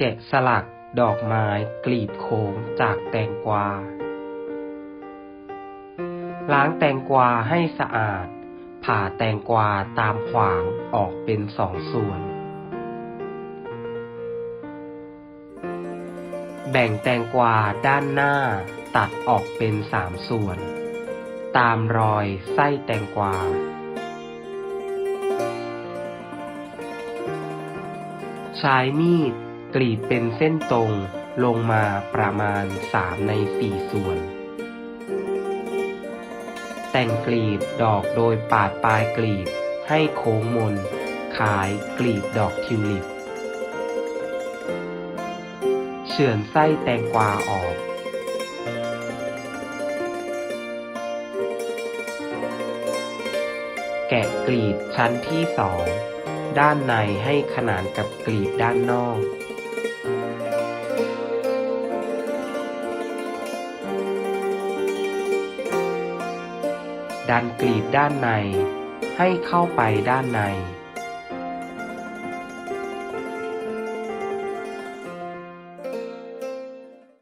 แกะสลักดอกไม้กลีบโค้งจากแตงกวา ล้างแตงกวาให้สะอาด ผ่าแตงกวาตามขวางออกเป็นสองส่วน แบ่งแตงกวาด้านหน้าตัดออกเป็นสามส่วน ตามรอยไส้แตงกวาใช้มีด กรีดเป็นเส้นตรงลงมาประมาณสามในสี่ส่วน แต่งกลีบดอกโดยปาดปลายกลีบให้โค้งมนขายกลีบดอกทิวลิป เฉือนไส้แตงกวาออก แกะกลีบชั้นที่สองด้านในให้ขนานกับกลีบด้านนอก ดันกลีบด้านใน ให้เข้าไปด้านใน